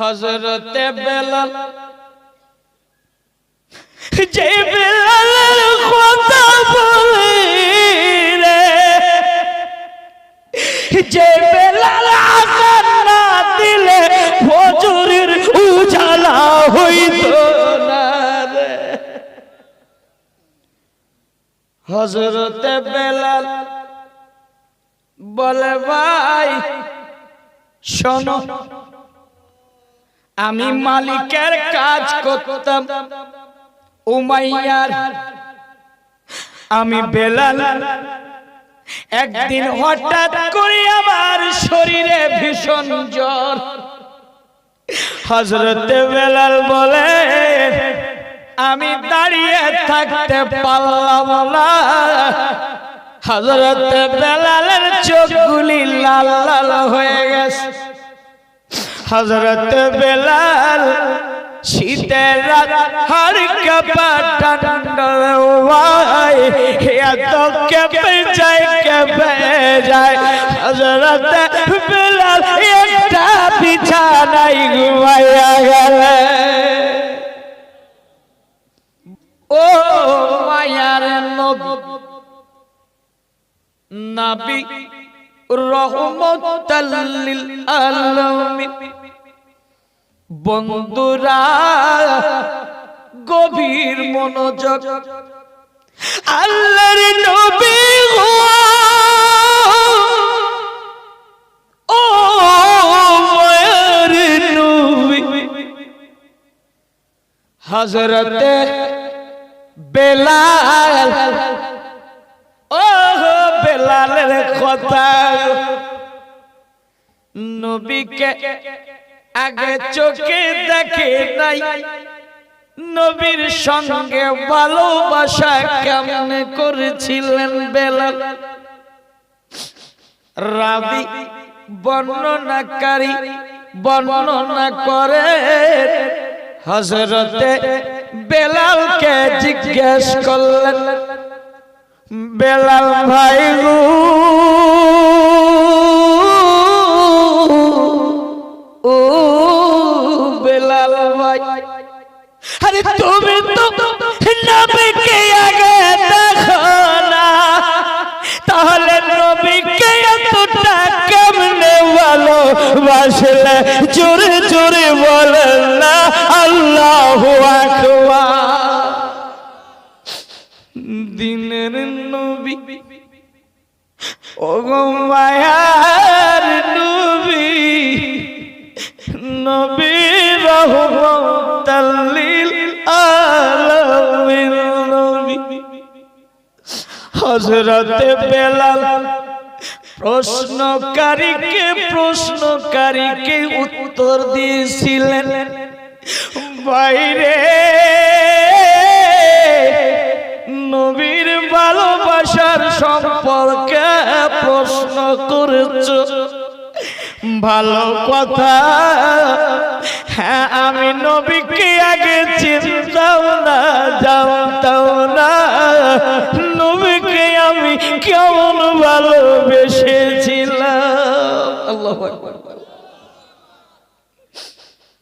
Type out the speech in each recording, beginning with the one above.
হজরতে বেলাল। যে বেলালের কথা বলে রে যে বেলাল আজান না দিলে ফজরের উজালা হইত না রে। হজরতে বেলাল বলে ভাই শোনো আমি মালিকের কাজ করতাম। উমাইয়ার, আমি বেলাল। একদিন হঠাৎ করে আমার শরীরে ভীষণ জ্বর। হজরতে বেলাল বলে, আমি দাঁড়িয়ে থাকতে পারলাম না। হজরতে বেলালের চোখগুলি লাল লাল হয়ে গেছে। হজরত বেলাল শীতের হর কপাট ঠান্ডার ওয়াই এত কেঁপে যায় কেঁপে যায়। হজরত বেলাল একটা বিছানায় ঘুমাইয়া গেলে। ও মায়ার নবী আলামিন। বন্ধুরা গভীর মনোযোগ। আল্লাহর নবী ও মায়ার নবী। হযরতে বেলাল। ও বেলালের কথা। নবীকে আগে চোখে দেখে নাই। নবীর সঙ্গে ভালোবাসা কেমন করেছিলেন বেলাল? রাবি বর্ণনাকারী বর্ণনা করে। হজরতে বেলালকে জিজ্ঞেস করলেন বেলাল ভাই ও তুমি তো নবীকে আগে দেখো না তাহলে নবীকে এতটা কেমনে ভালো বাসলে জোরে জোরে বলেন না, আল্লাহ দিনের নবী ও গো মায়ার নবী নবী রহমতাল্লিল আলামিন নবী। হযরতে বেলাল প্রশ্নকারীকে প্রশ্নকারীকে উত্তর দিয়েছিলেন, বাইরে নবীর ভালোবাসার সম্পর্কে প্রশ্ন করেছ। ভালো কথা হ্যাঁ আমি নবীকে আগে চিনতাম না জানতাম না। নবীকে আমি কেমন ভালোবেসেছিলাম।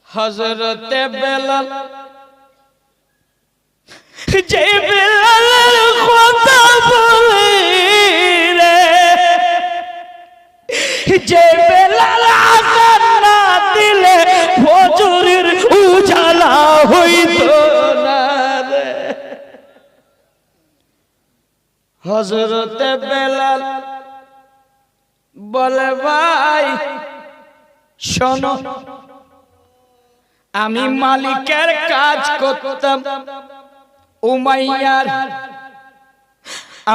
হজরতে বেলাল। যে বেলালের কথা বলে রে যে বেলাল আজান না দিলে হজরতে বেলাল বলে, ভাই, শোনো, আমি মালিকের কাজ করতাম। উমাইয়ার,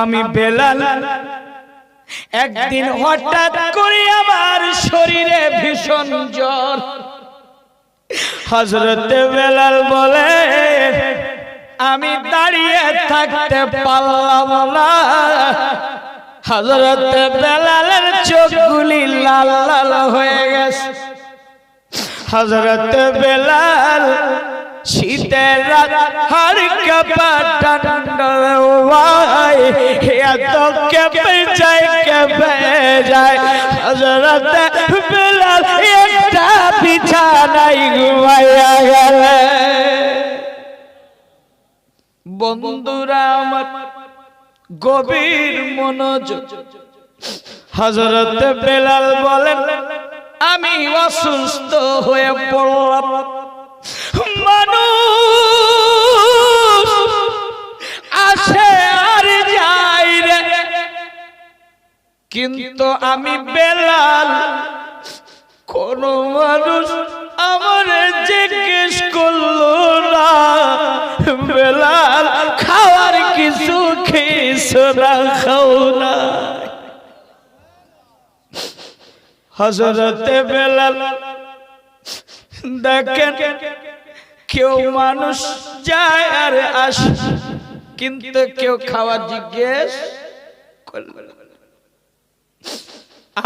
আমি বেলাল। একদিন হঠাৎ করে আমার শরীরে ভীষণ জ্বর। হজরতে বেলাল বলে আমি দাঁড়িয়ে থাকতে পারলাম না। হজরতে বেলালের চোখগুলি লাল লাল হয়ে গেছে। হজরত বেলাল শীতের রাত, হর যায় হজরত বেলাল গেলে বন্ধুরা আমার গভীর মনোযোগ। হজরত বেলাল বলেন, আমি অসুস্থ হয়ে পড়লাম। মানুষ আসে আর যায় রে। কিন্তু আমি বেলাল, কোন মানুষ আমার জিজ্ঞেস করল না, বেলাল খাওয়ার কিছু খেয়েছো না, খাও না। হজরতে বেলাল দেখেন কেউ মানুষ যায় আর আস, কিন্তু কেউ খাওয়া জিজ্ঞেস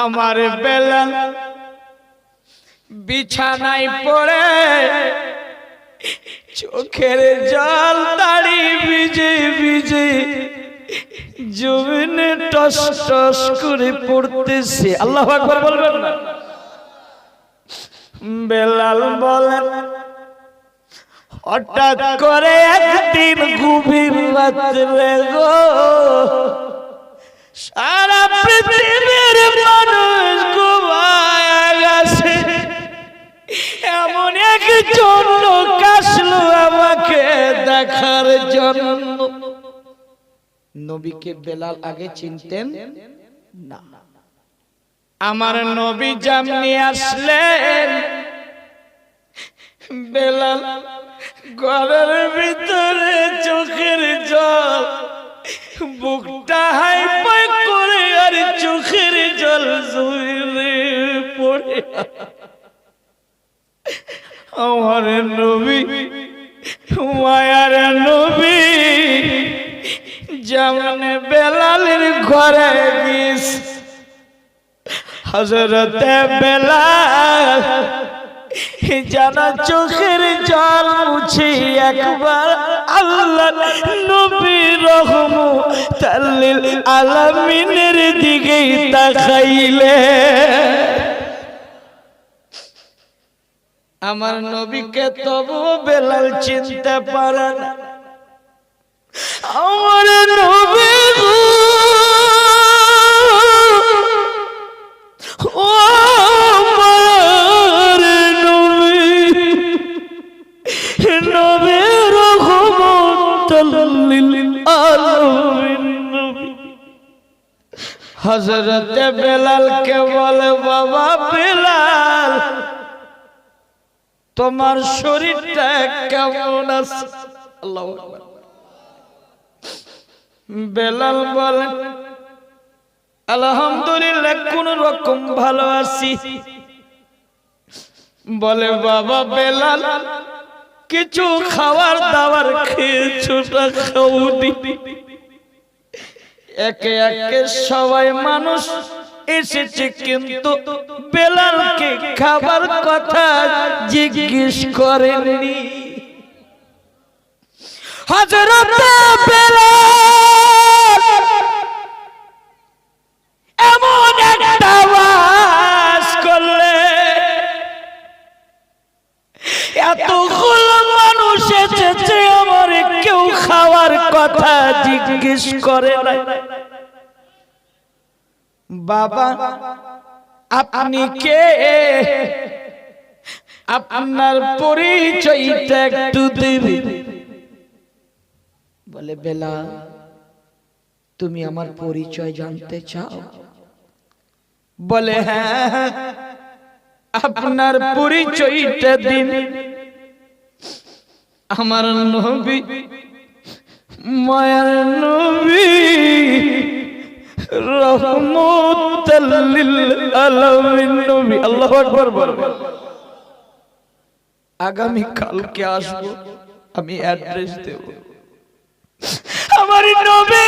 আমার বেলাল বিছানায় পড়ে চোখের জল দাড়ি ভিজে ভিজে জমিনে টস টস করে পড়তেছে। আল্লাহ আকবার বলবেন না। বেলাল বলেন, হঠাৎ করে একদিন গভীর রাত্রে গো। সারা পৃথিবীর মানুষ ঘুমায় গেছে এমন লোক আসলো আমাকে দেখার জন্য। নবীকে বেলাল আগে চিনতেন? না। আমার নবী জামনি আসলেন। বেলাল ঘরের ভিতরে চোখের জল, বুকটা হাই পাই করে আর চোখের জল জুড়ে পড়ে। আমার নবী মায়ার নবী যেমন বেলালের ঘরে গিস। হজরতে বেলাল জানা চোখের জল মুছে একবার আল্লাহ নবী রহম তাল্লিল আলামিনের দিকেই তাকাইলে আমার নবীকে তবু বেলাল চিনতে পারে না। আমার নবী গো, ও আমার নবী নবী রহমতুল আলামিন নবী। হযরতে বেলালকে বলে বাবা বেলাল তোমার শরীরটা কেমন আছে? আল্লাহু বেলাল বলেন আলহামদুলিল্লাহ, কোন রকম ভালো আছি। বলে, বাবা বেলাল, কিছু খাবার দাবার খেয়েছো না খাওনি। একে একে সবাই মানুষ এসেছে কিন্তু বেলালকে খাবার কথা জিজ্ঞেস করেননি। এমন করলে এতগুলো মানুষ এসেছে আমার কেউ খাওয়ার কথা জিজ্ঞেস করে না বাবা, আপনি কে? আপনার পরিচয়টা একটু দেবেন বলে, বেলা, তুমি আমার পরিচয় জানতে চাও? বলে হ্যাঁ আপনার পরিচয়টা দিন। আমার নবী, মায়ার নবী। আল্লাহু কালকে আসব আমি অ্যাড্রেস দেব। আমার নবী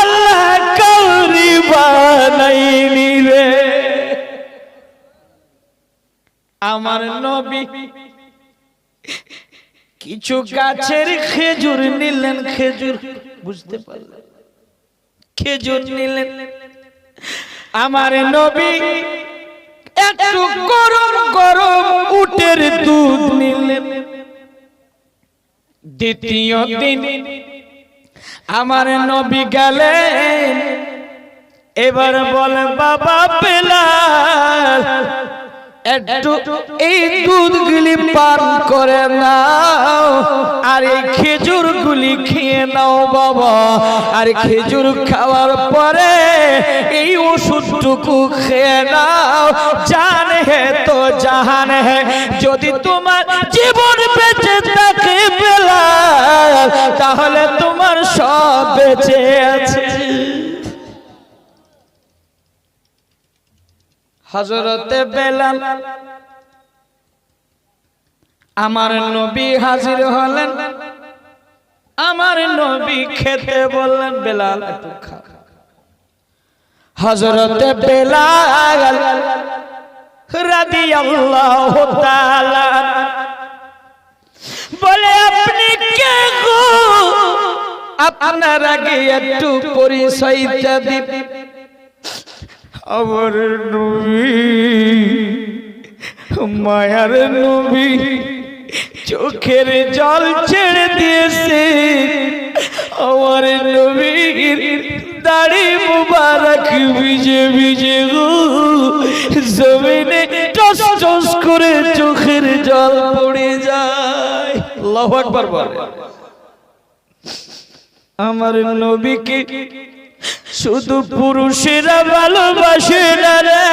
আল্লাহ আমার নবী কিছু গাছের খেজুর নিলেন, খেজুর, বুঝতে পারলেন? খেজুর নিলেন। আমার নবী একটু গরম গরম উটের দুধ নিলেন। দ্বিতীয় দিন আমার নবী গেলেন। এবার বলে, বাবা বেলাল একটু এই দুধগুলি পান করে নাও আর এই খেজুর গুলি খেয়ে নাও বাবা। আর খেজুর খাওয়ার পরে এই ওষুধটুকু খেয়ে নাও। জান হে তো জাহান হে যদি তোমার জীবন বেঁচে থাকে বেলাল তাহলে তোমার সব বেঁচে আছে। হজরতে বেলাল, আমার নবী হাজির হলেন। আমার নবী খেতে বললেন, বেলাল, একটু খা। হজরতে বেলাল তাআলা বলে, আপনি কে গো? আপনার আগে একটু পরিচয়টা দিন। আমার নবী, মায়ার নবী, চোখের জল ছেড়ে দিয়েছে। আমার নবীর দাড়ি মুবারক ভিজে ভিজে গো, জমিনে টস টস করে চোখের জল পড়ে যায়। আল্লাহু আকবার আমার নবীকে শুধু পুরুষেরা ভালোবাসে না রে।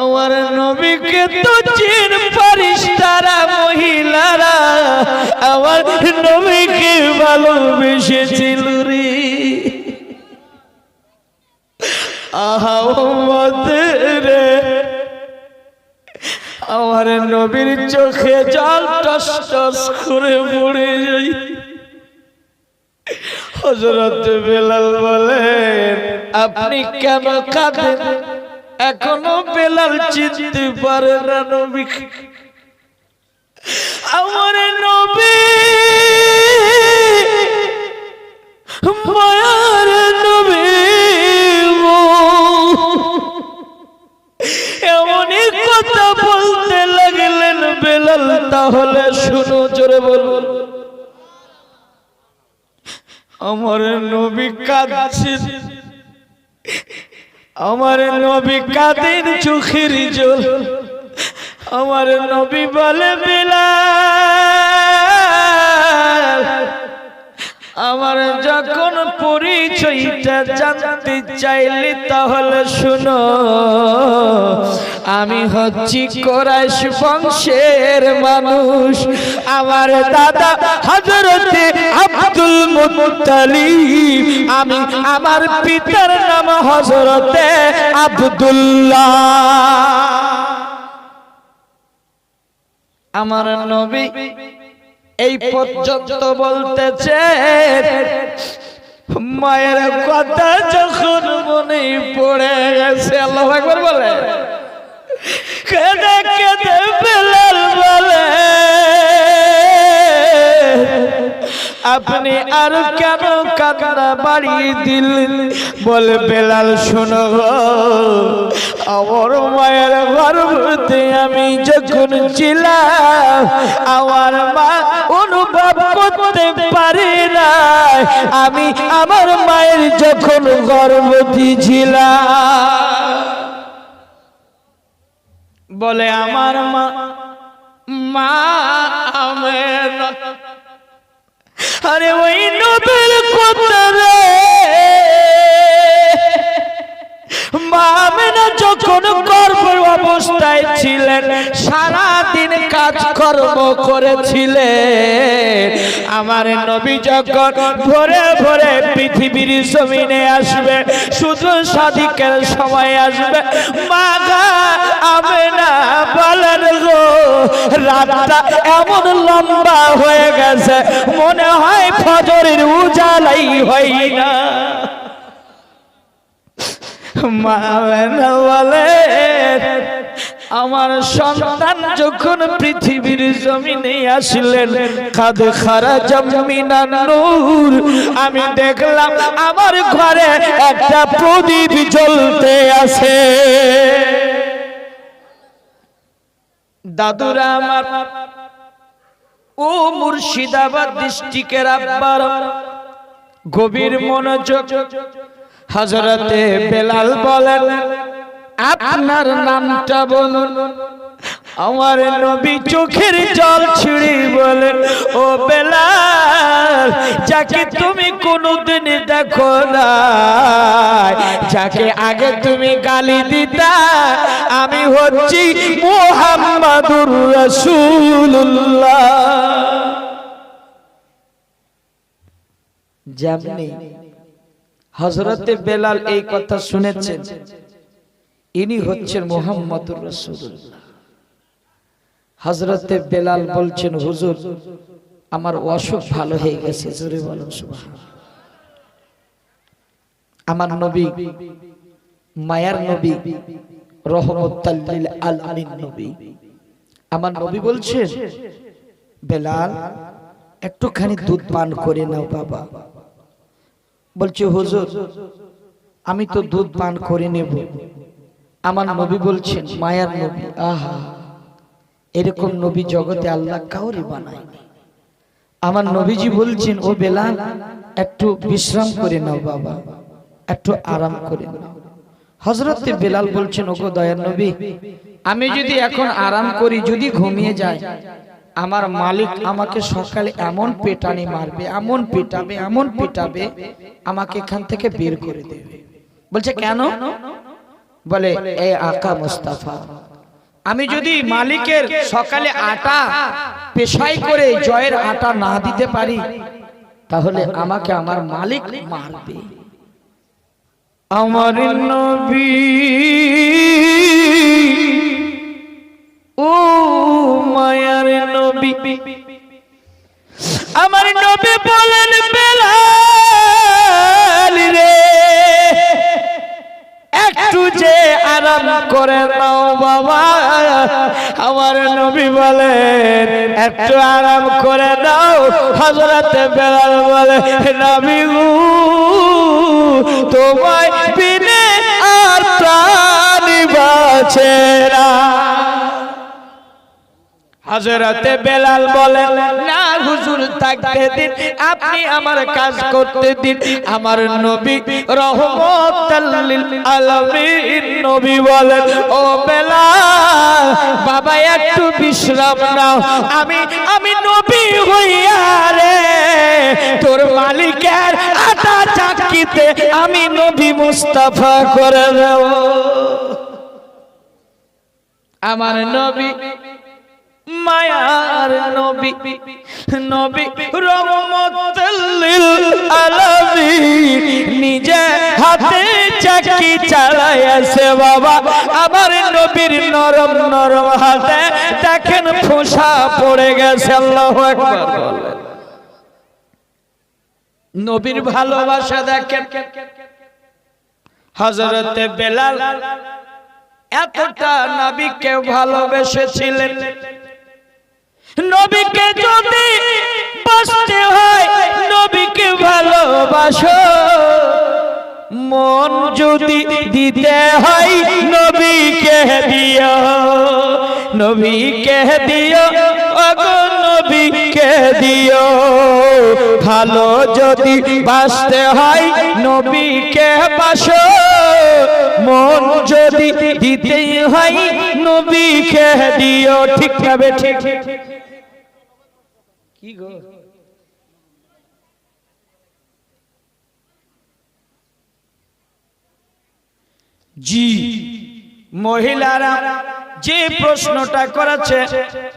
আমার নবীকে তো চিন পারিস তারা মহিলারা। আমার নবীকে ভালোবেসেছিল রে। আহমদ রে। আমার নবীর চোখে জল টস টস করে পড়ে যাই। হজরত বেলাল বলেন, আপনি কেন কাঁদেন? এখনও বেলাল চিনতে পারে না নবী। আমার নবী মায়ার নবী। এমনই কথা বলতে লাগলেন বেলাল, তাহলে শুনো জোরে বলুন। আমার নবী কাঁদছেন। আমার নবী কাঁদেন চোখের জল। আমার নবী বলে, বিলাল, আমার যখন পরিচয়টা জানতে চাইলে তাহলে শুনো, আমি হচ্ছি কোরাইশ বংশের মানুষ। আমার দাদা হজরতে আব্দুল মুত্তালিব, আমি আমার পিতার নাম হজরতে আব্দুল্লাহ। আমার নবী এই পর্যন্ত বলতেছে, মায়ের কথা যখন মনে পড়ে গেছে, আল্লাহ একবার বলে। কেঁদে কেঁদে বেলাল বলে আপনি আর কেন কান্না বাড়িয়ে দিলেন? বলে বেলাল, শোনো আমার মায়ের গর্ভতে আমি যখন ছিলাম, আমার মা অনুভব করতে পারে না আমি আমার মায়ের যখন গর্ভবতী ছিলাম। বলে, আমার মা মা, আমের আরে ওই নবেল কথা রে মা আমেনা যখন গর্ভ অবস্থায় ছিলেন সারা দিন কাজকর্ম করেছিলেন। আমার নবী যখন ভোরে ভোরে পৃথিবীর জমিনে আসবে, শুধু সাদিকের সময় আসবে, মা রাতটা এমন লম্বা হয়ে গেছে, মনে হয় ফজরের উজালাই হয় না। আমার সন্তান যখন পৃথিবীর জমিনে আসলেন, কাদ খারা জমিনা নূর। আমি দেখলাম আমার ঘরে একটা প্রদীপ জ্বলতে আছে। দাদুরা আমার ও মুর্শিদাবাদ ডিস্ট্রিক্টের আব্বার গভীর মনোযোগ। হজরতে বেলাল বলেন আপনার নামটা বলুন। আমার নবী চোখের জল ছিঁড়ি বলেন, ও বেলাল, যাকে তুমি কোনোদিন দেখো না যাকে আগে তুমি গালি দিতা, আমি হচ্ছি মুহাম্মাদুর রাসূলুল্লাহ। যেমনি হজরতে বেলাল এই কথা শুনেছেন, ইনি হচ্ছেন মোহাম্মদুর রসুল্লাহ হজরতে বেলাল বলছেন, হুজুর, আমার অসুখ ভালো হয়ে গেছে। আমার নবী, মায়ার নবী। আমার নবী বলছেন, বেলাল, একটুখানি দুধ পান করে নাও বাবা। বলছে, হুজুর, আমি তো দুধ পান করে নেব। আমার নবী বলছেন, মায়ার নবী, আহা এরকম নবী জগতে আল্লাহ কাউরে বানায়নি আমার নবীজি বলছেন ও বেলাল একটু বিশ্রাম করে নাও বাবা। একটু আরাম করে নাও। হজরতে বেলাল বলছেন ওগো দয়ার নবী আমি যদি এখন আরাম করি যদি ঘুমিয়ে যায় আমার মালিক আমাকে সকালে এমন পেটানি মারবে এমন পেটাবে এমন পেটাবে আমাকে এখান থেকে বের করে দেবে। বলছে কেন? বলে এই আকা মুস্তাফা আমি যদি মালিকের সকালে আটা পেশাই করে জয়ের আটা না দিতে পারি তাহলে আমাকে আমার মালিক মারবে। আমার নবী ও মায়ার নবী। আমার নবী বলেন বেলাল একটু যে আরাম করে নাও বাবা। আমার নবী বলে একটু আরাম করে নাও। হজরতে বেলাল বলে, নবী গু, তোমায় বিনে আর প্রাণী না। হজরতে বেলাল বলেন, না হুজুর, থাকতে দিন, আপনি আমার কাজ করতে দিন। আমার নবী রহমতাল লিল আলামিন নবী বলেন, ও বেলাল, বাবা, একটু বিশ্রাম নাও। আমি আমি নবী হইয়া রে, তোর মালিকের আটা চাকিতে আমি নবী মুস্তাফা করে দেব আমার নবী মায়ার নবী নবী রহমতুল্লিল আলামিন নিজে হাতে চাকি চালাইছে বাবা। আমার নবীর নরম নরম হাতে দেখেন ফোসা পড়ে গেছে, আল্লাহু নবীর ভালোবাসা দেখেন। হযরতে বেলাল এতটা নবীকে ভালোবেসেছিলেন। নবীকে যদি বাঁচতে হয়, নবীকে ভালোবাসো। মন যদি দিতে হয়, নবীকে দিও। নবীকে দিও অগো নবীকে দিও। ভালো যদি বাঁচতে হয়, নবীকে বাসো। মন যদি দিতেই হয়, নবীকে দিও। ঠিক হবে ঠিক? কি গো? জি, মহিলারা যে প্রশ্নটা করেছে,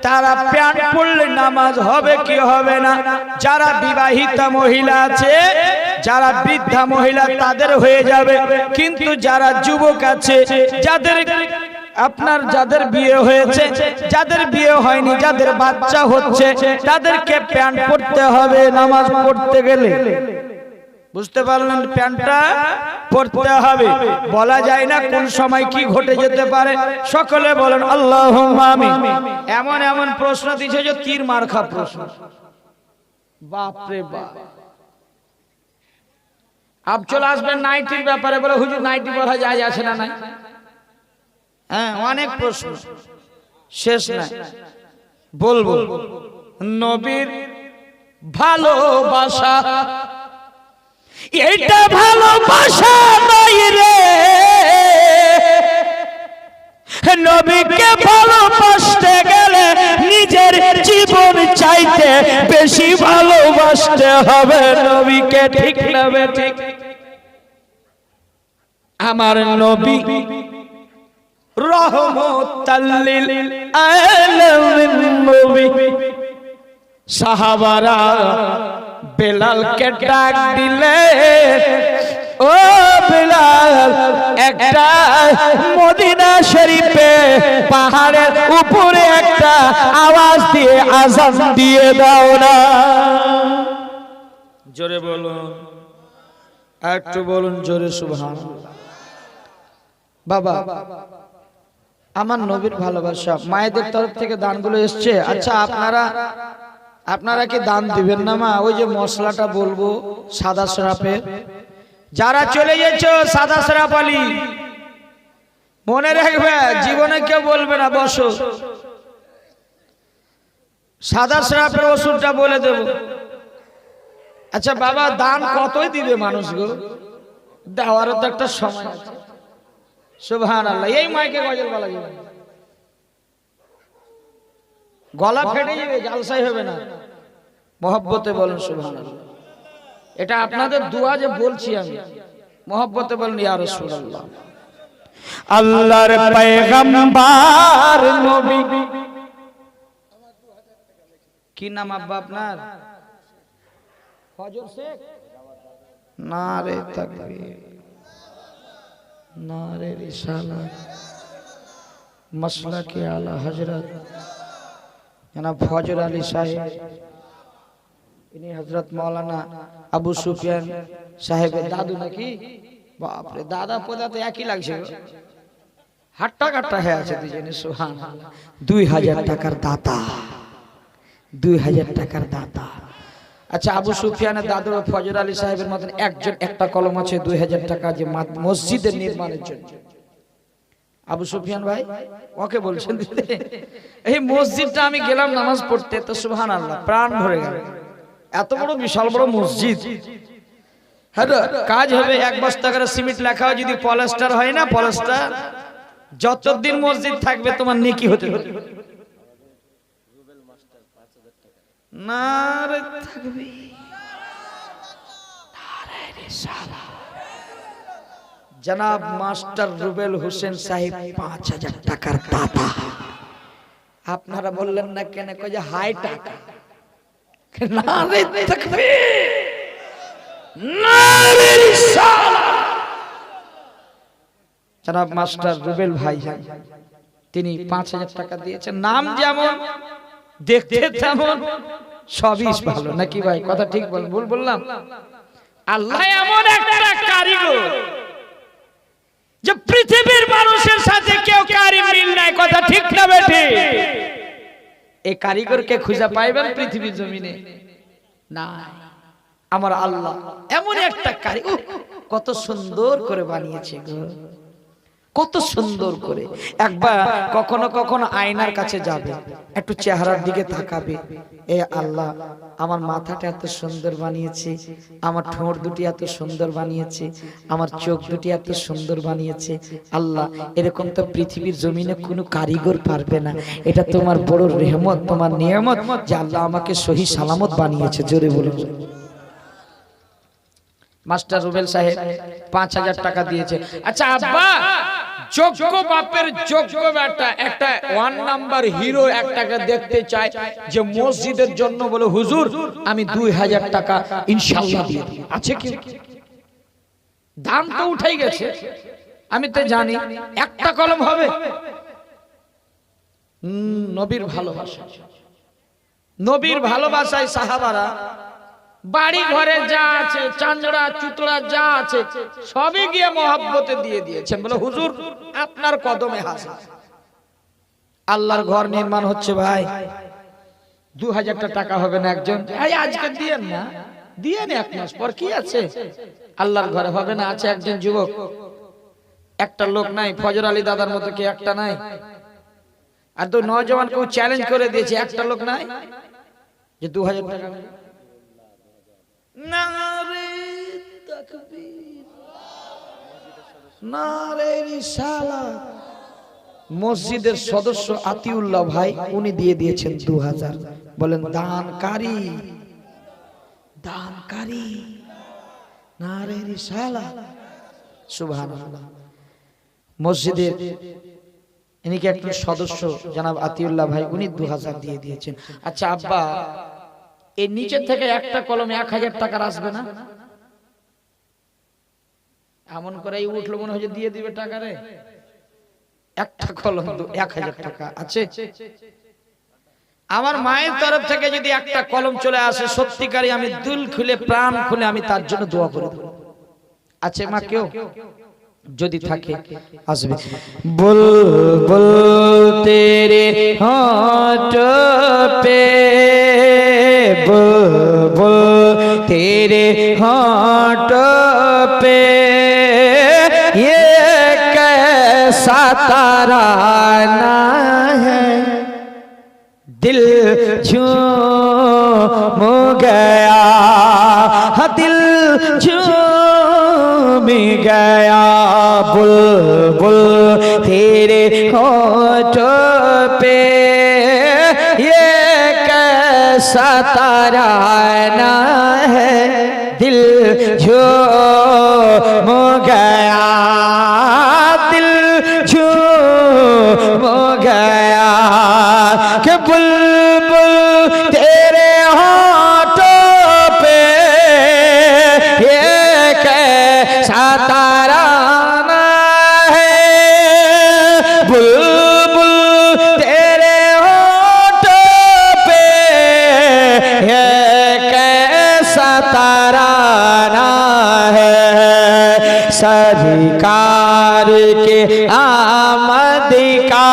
তারা প্যান্ট পড়লে নামাজ হবে কি হবে না? যারা বিবাহিতা মহিলা আছে, যারা বৃদ্ধা মহিলা, তাদের হয়ে যাবে। কিন্তু যারা যুবক আছে, যাদের আপনার যাদের বিয়ে হয়েছে, যাদের বিয়ে হয়নি, যাদের বাচ্চা হচ্ছে, তাদেরকে প্যান্ট পড়তে হবে, নামাজ পড়তে গেলে। বুঝতে পারলেন? প্যান্টটা পরতে হবে। বলা যায় না কোন সময় কি ঘটে যেতে পারে। সকলে বলেন আল্লাহ এমন এমন প্রশ্ন দিছে যে তীর মার্খা প্রশ্ন। বাপরে বাপ। আপ চলে আসবেন নাইটির ব্যাপারে বলে, হুজুর নাইটি পরা যায় আছে না নাই? হ্যাঁ অনেক প্রশ্ন। শেষ না বলব। নবীর ভালোবাসা। এটা ভালোবাসা নাই রে। নবীকে ভালোবাসতে গেলে নিজের জীবন চাইতে বেশি ভালোবাসতে হবে নবীকে ঠিক নেবে ঠিক? আমার নবী রহমতাল্লিল আলামিন সাহাবারা বেলালকে ডাক দিলে, ও বেলাল, একটা মদিনা শরীফে পাহাড়ের উপরে একটা আওয়াজ দিয়ে আজান দিয়ে দাও না। জোরে বলুন, একটু বলুন জোরে সুবহান বাবা আমার নবীর ভালোবাসা। মায়েদের তরফ থেকে দানগুলো এসছে। আচ্ছা আপনারা আপনারা কি দান দিবেন না মা? ওই যে মশলাটা বলব সাদা সরাপের। যারা চলে যাচ্ছ সাদা সরাপ আলী। মনে রাখবে জীবনে কেউ বলবে না বসো। সাদা সরাপের ওষুধটা বলে দেব। আচ্ছা বাবা দান কতই দিবে মানুষগুলো দেওয়ারও তো একটা সময় আছে। সুবহান আল্লাহ এই মাইকে গজল বলা যাবে গলা ফেটে যাবে জালসাই হবে না। মহব্বতে বলেন সুবহান এটা আপনাদের দোয়া যে বলছি আমি। মহব্বতে বলেন ইয়া রাসূলুল্লাহ। আল্লাহর পয়গম্বর নবী। কি নাম আব্বা আপনার? ফজর শেখ। নারে তাকবীর। নারে রিসালা মশলা কে আলা হজরত জনাব ফজর আলী সাহেব, ইনি হজরত মৌলানা আবু সুফিয়ান সাহেবের দাদু নাকি? বাপরে, দাদা পোদা তো একই লাগছে হাট্টা কাট্টা হয়ে আছে দুজনে সোহান দুই হাজার টাকার দাতা, দুই হাজার টাকার দাতা। আচ্ছা আবু সুফিয়ানের দাদু ফজর আলী সাহেবের মতন একজন একটা কলম আছে দুই হাজার টাকা যে মসজিদের নির্মাণের জন্য। আবু সুফিয়ান ভাই ওকে বলছেন এই মসজিদটা আমি গেলাম নামাজ পড়তে তো সুবহান আল্লাহ প্রাণ ভরে গেল। এত বড় বিশাল বড় মসজিদ। হ্যাঁ কাজ হবে এক বস্তা করে সিমেন্ট লেখা হয়, যদি পলেস্টার হয় না পলেস্টার যতদিন মসজিদ থাকবে তোমার নেকি হতে হবে। থাকবে। জনাব মাস্টার রুবেল হোসেন সাহেব পাঁচ হাজার টাকার দাতা। আপনারা বললেন না কেন? যে হাই টাকা। থাকবে। জনাব মাস্টার রুবেল ভাই তিনি পাঁচ হাজার টাকা দিয়েছেন। নাম যেমন দেখতে তেমন সবই ভালো নাকি ভাই? কথা ঠিক বল ভুল বললাম। আল্লাহ এমন একটা কারিগর যে পৃথিবীর মানুষের সাথে কেউ কারি মিল নাই কথা ঠিক না এই কারিগরকে খুঁজে পাইবেন পৃথিবীর জমিনে? না আমার আল্লাহ এমন একটা কারি কত সুন্দর করে বানিয়েছে গো। কত সুন্দর করে। একবার কখনো কখনো আয়নার কাছে যাবে। একটু চেহারার দিকে তাকাবে। এ আল্লাহ আমার মাথাটা এত সুন্দর বানিয়েছে। আমার ঠোঁট দুটি এত সুন্দর বানিয়েছে। আমার চোখ দুটি এত সুন্দর বানিয়েছে। আল্লাহ এরকম তো পৃথিবীর জমিনে কোনো কারিগর পারবে না। এটা তোমার বড় রেহমত তোমার নিয়ামত যে আল্লাহ আমাকে সহি সালামত বানিয়েছে। জোরে বলুন। মাস্টার রুবেল সাহেব পাঁচ হাজার টাকা দিয়েছে। আচ্ছা আব্বা যোগ্য বাপের যোগ্য বেটা একটা ওয়ান নাম্বার হিরো একটাকে দেখতে চায় যে মসজিদের জন্য বলে হুজুর আমি দুই হাজার টাকা ইনশাল্লাহ দিয়ে আছে কি? দাম তো উঠাই গেছে। আমি তো জানি একটা কলম হবে। নবীর ভালোবাসা। নবীর ভালোবাসায় সাহাবারা বাড়ি ঘরে যা আছে চাঞ্জড়া চুতড়া যা আছে, সবই গিয়ে মহাব্বতে দিয়ে দিয়েছেন। বলে, হুজুর, আপনার কদমে হাসা আল্লাহর ঘর নির্মাণ হচ্ছে ভাই। দু হাজারটা টাকা হবে না একজন। আজকে না। এক মাস পর। কি আছে? আল্লাহর ঘরে হবে না, আছে একজন যুবক। একটা লোক নাই, ফজর আলী দাদার মতো কি একটা নাই। আর তো নজওয়ান কেউ চ্যালেঞ্জ করে দিয়েছে, একটা লোক নাই। যে দু হাজার টাকা মসজিদের সদস্য আতিউল্লাহ ভাই, উনি দিয়ে দিয়েছেন দু হাজার বলেন, দানকারী দানকারী রিসালা। সুবহানাল্লাহ। মসজিদের সদস্য? আতিউল্লাহ ভাই, উনি দু হাজার দিয়ে দিয়েছেন। আচ্ছা আব্বা এই নিচের থেকে একটা কলমে এক হাজার টাকার আসবে না? এমন করে উঠল মনে হয় দিয়ে দিবে টাকা রে। একটা কলম তো এক হাজার টাকা আছে। আমার মায়ের তরফ থেকে যদি একটা কলম চলে আসে, সত্যিকারই আমি দুল খুলে, প্রাণ খুলে আমি তার জন্য দোয়া করে দেবো। আছে মা কেউ? যদি থাকে, আসবে। বল বল তেরে হট পে, বল বল তেরে হট পে। तराना है। दिल झूम गया। हाँ दिल झूम गया। बुल बुल तेरे होठ पे। ये कैसा तराना कैसा है। बुलबुल तेरे होठों पे ये कैसा तराना है। सरकार के आमद का,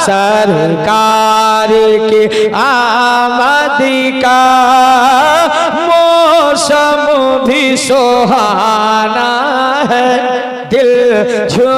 सरकार के आमद का। सुहाना है दिल झूम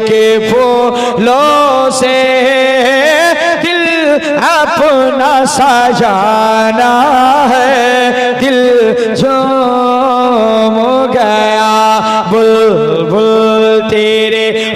के फूलों से दिल अपना सजाना है। दिल झूम गया बुलबुल तेरे